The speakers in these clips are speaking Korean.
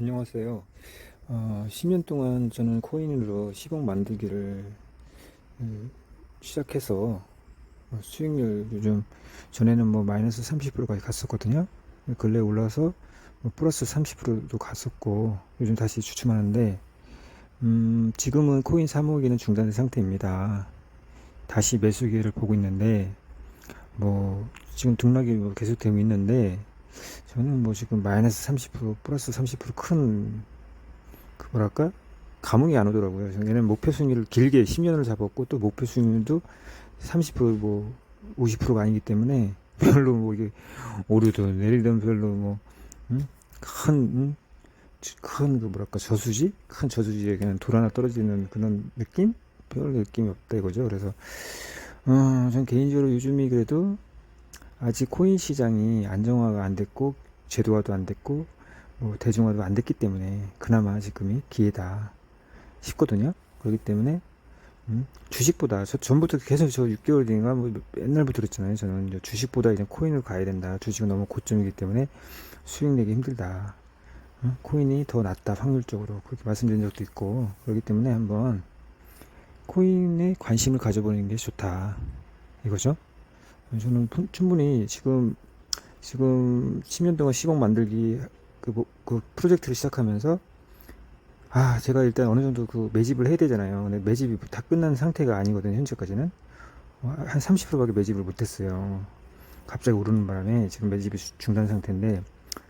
안녕하세요. 어, 10년 동안 저는 코인으로 10억 만들기를 음, 시작해서 어, 수익률 요즘 전에는 뭐 마이너스 30%까지 갔었거든요. 근래 올라서 뭐 플러스 30%도 갔었고 요즘 다시 주춤하는데 음, 지금은 코인 3억이는 중단된 상태입니다. 다시 매수 기회를 보고 있는데 뭐 지금 등락이 뭐 계속되고 있는데 저는 뭐 지금 마이너스 30% 플러스 30%큰 그 뭐랄까? 감흥이 안 오더라고요. 얘는 목표 수익률을 길게 10년을 잡았고 또 목표 수익률도 30%뭐 50%가 아니기 때문에 별로 뭐 이게 오르든 내리든 별로 뭐큰큰그 뭐랄까? 저수지? 큰 저수지에 그냥 돌 하나 떨어지는 그런 느낌? 별 느낌이 없다 이거죠. 그래서 어, 전 개인적으로 요즘이 그래도 아직 코인 시장이 안정화가 안 됐고 제도화도 안 됐고 뭐 대중화도 안 됐기 때문에 그나마 지금이 기회다 싶거든요. 그렇기 때문에 음, 주식보다 저 전부터 계속 저 6개월 뒤인가 뭐 옛날부터 그랬잖아요. 저는 주식보다 이제 코인을 가야 된다. 주식은 너무 고점이기 때문에 수익 내기 힘들다. 음, 코인이 더 낫다 확률적으로 그렇게 말씀드린 적도 있고 그렇기 때문에 한번 코인에 관심을 가져보는 게 좋다 이거죠. 저는 푼- 충분히 지금 지금 10년 동안 10억 만들기 그, 뭐- 그 프로젝트를 시작하면서 아 제가 일단 어느 정도 그 매집을 해야 되잖아요. 근데 매집이 다 끝난 상태가 아니거든요. 현재까지는 어, 한 30%밖에 매집을 못했어요. 갑자기 오르는 바람에 지금 매집이 주- 중단 상태인데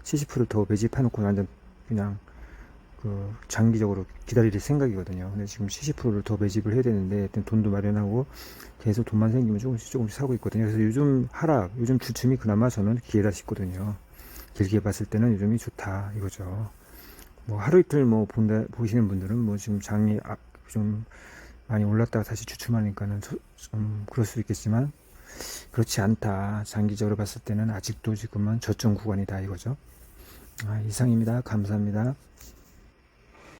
70%더 매집해놓고 완전 그냥 그 장기적으로 기다릴 생각이거든요. 근데 지금 70%를 더 매집을 해야 되는데 돈도 마련하고 계속 돈만 생기면 조금씩 조금씩 사고 있거든요. 그래서 요즘 하락, 요즘 주춤이 그나마 저는 기회다 싶거든요. 길게 봤을 때는 요즘이 좋다 이거죠. 뭐 하루 이틀 뭐 본다 보시는 분들은 뭐 지금 장이 아, 좀 많이 올랐다가 다시 주춤하니까는 소- 좀 그럴 수 있겠지만 그렇지 않다. 장기적으로 봤을 때는 아직도 지금은 저점 구간이다 이거죠. 아, 이상입니다. 감사합니다.